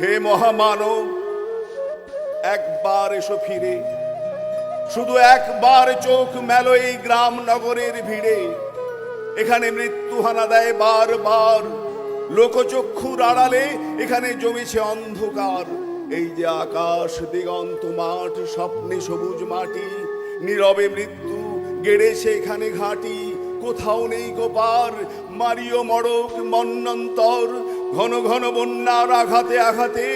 হে মহামানব, একবার এসো ফিরে। শুধু একবার চোখ মেলো এই গ্রাম নগরের ভিড়ে। এখানে মৃত্যু হানা দেয় বারবার। লোকচক্ষুর আড়ালে এখানে জমেছে অন্ধকার। এই যে আকাশ, দিগন্ত, মাঠ, স্বপ্নে সবুজ মাটি, নীরবে মৃত্যু গেড়েছে এখানে ঘাটি। কোথাও নেই গোপার। মারিও মড়ক মন্নন্তর। ঘন ঘন বন্যার আঘাতে আঘাতে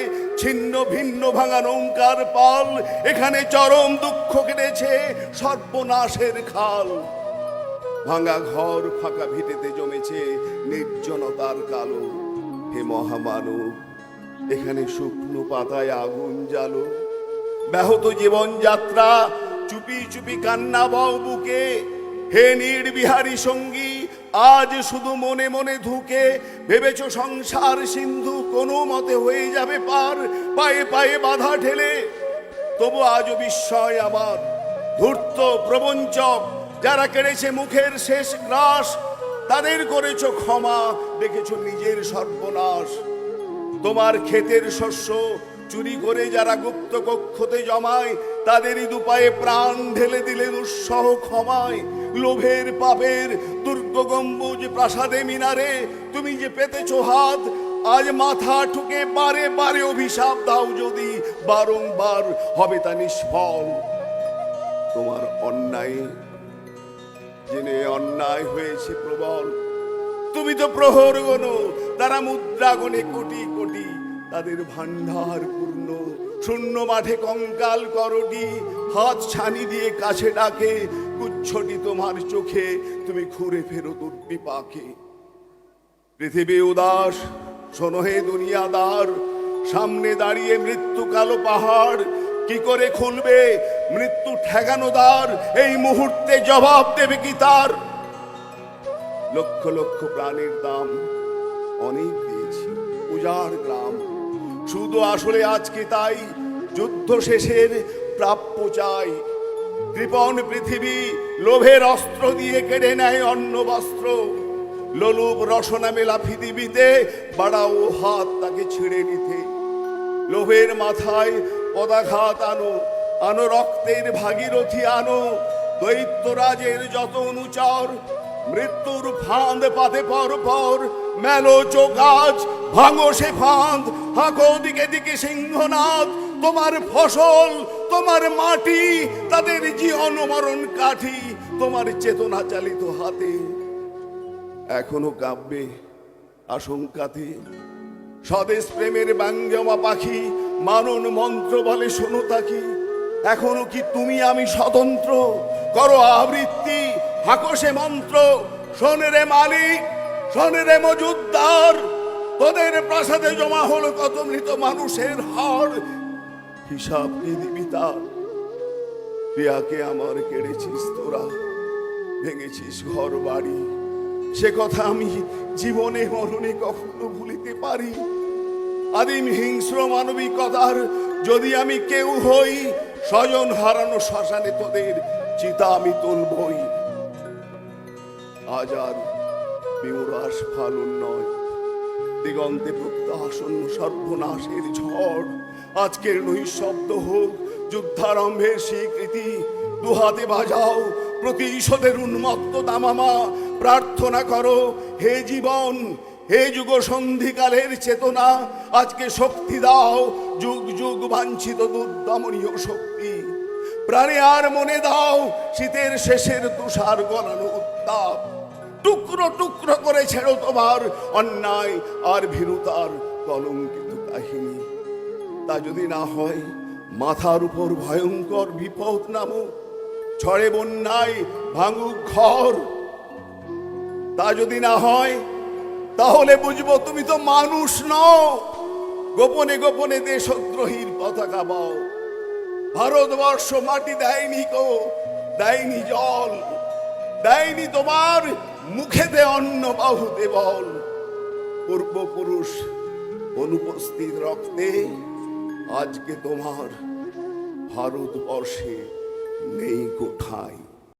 ছিন্ন ভিন্ন ভাঙা নৌকার পাল। এখানে চরম দুঃখ কেটেছে সর্বনাশের খাল। ভাঙা ঘর ফাঁকা ভিটেতে জমেছে নির্জনতার কালো। হে মহামানব, এখানে শুকনো পাতায় আগুন জ্বালো। ব্যাহত জীবন যাত্রা চুপি চুপি কান্না বাও বুকে। হে নির্বিহারী সঙ্গী, আজ শুধু মনে মনে ধুকে। ভেবেছ সংসার সিন্ধু কোনো মতে হয়ে যাবে পার। পায়ে পায়ে বাধা ঠেলে। তবু আজও বিস্ময় আমার। ধূর্ত প্রবঞ্চক, যারা কেড়েছে মুখের শেষ গ্রাস, তাদের করেছ ক্ষমা, দেখেছ নিজের সর্বনাশ। তোমার ক্ষেতের শস্য চুরি করে যারা গুপ্ত কক্ষতে জমায়, তাদেরই দুপায়ে প্রাণ ঢেলে দিলে দুঃসহ ক্ষমায়। লোভের পাপের দুর্গ গম্বুজ প্রাসাদে মিনারে, তুমি যে পেতেছ হাত, আজ মাথা ঠুকে বারে বারে অভিশাপ দাও যদি, বারংবার হবে তা নিষ্ফল। তোমার অন্যায়, জেনে অন্যায় হয়েছে প্রবল। তুমি তো প্রহর গণো তারা মুদ্রা গণে কোটি কোটি তাদের ভান্ডার পূর্ণ। শূন্য মাঠে কঙ্কাল করটি হাত ছানি দিয়ে কাছে ডাকে, গুচ্ছটি তোমার চোখে, তুমি ঘুরে ফেরো দুর্বিপাকে। পৃথিবী উদাস, শোনো হে দুনিয়াদার, সামনে দাঁড়িয়ে মৃত্যু কালো পাহাড়, কি করে খুলবে মৃত্যু ঠেকানো দ্বার? এই মুহূর্তে জবাব দেবে কি তার? লক্ষ লক্ষ প্রাণের দাম অনেক দিয়েছি, উজাড় গ্রাম। শুধু আসলে আজকে তাই যুদ্ধ শেষের প্রাপ্য চাই। কৃপণ পৃথিবী লোভের অস্ত্র দিয়ে কেড়ে নেয় অন্ন বস্ত্র। লোলুপ রসনা মেলা পৃথিবীতে বাড়াও হাত তাকে ছিঁড়ে নিতে। লোভের মাথায় পদাঘাত আনো আনো রক্তের ভাগীরথী আনো। দৈত্যরাজের যত অনুচর, মৃত্যুর ফাঁদ পাতে পর পর মেলো চোকাজ ভাঙো সে ফাঁদ। হাঁকো দিকে দিকে সিংহনাথ তোমার ফসল, তোমার মাটি, তাদের জীবন মরণ কাঠি, তোমার চেতনা চালিত হাতে। এখনও কাব্যে আশঙ্কাতে স্বদেশ প্রেমের ব্যঙ্গমা পাখি, মানন মন্ত্র বলে শোনো তাকি। এখনও কি তুমি আমি স্বতন্ত্র? করো আবৃত্তি হাকসে মন্ত্র। শোনে রে মালিক, শোনে রে মজুদ্দার তোদের প্রাসাদে জমা হলো কত মৃত মানুষের হাড়। হিসাব কি দিবি তার প্রিয়াকে আমার কেড়েছিস তোরা, ভেঙেছিস ঘর বাড়ি সে কথা আমি জীবনে মরণে কখনো ভুলিতে পারি। আদিম হিংস্র মানবিকতার যদি আমি কেউ হই, স্বজন হারানো শ্মশানে তোদের চিতা আমি তুলবই। আজ আর বিমরাস ফালন নয়। দিগন্তে প্রত্যাসন্ন সর্বনাশের ঝড়। আজকের নৈশব্দ হোক যুদ্ধারম্ভের স্বীকৃতি। দুহাতে বাজাও, প্রতিশোধের উন্মত্ত দামামা প্রার্থনা করো, হে জীবন, হে যুগ সন্ধিকালের চেতনা। আজকে শক্তি দাও, যুগ যুগ বাঞ্ছিত দুর্দমনীয় শক্তি। প্রাণে আর মনে দাও, শীতের শেষের তুষার গলানো উত্তাপ। টুকরো টুকরো করে ছেড়ো তোমার অন্যায় আর ভীরুতার কলঙ্কিত কাহিনী। তা যদি না হয়, মাথার উপর ভয়ঙ্কর বিপদ নামুক ঝড়ে বন্যায় ভাঙুক ঘর। তা যদি না হয়, তাহলে বুঝব তুমি তো মানুষ নও। গোপনে গোপনে দেশদ্রোহীর পতাকা বাও। ভারতবর্ষ মাটি দেয়নি কো দেয়নি জল। দেয়নি তোমার মুখে দে অন্ন বাহু দেবল। পূর্বপুরুষ অনুপস্থিত রক্তে আজকে তোমার ভারতবর্ষে নেই কোঠায়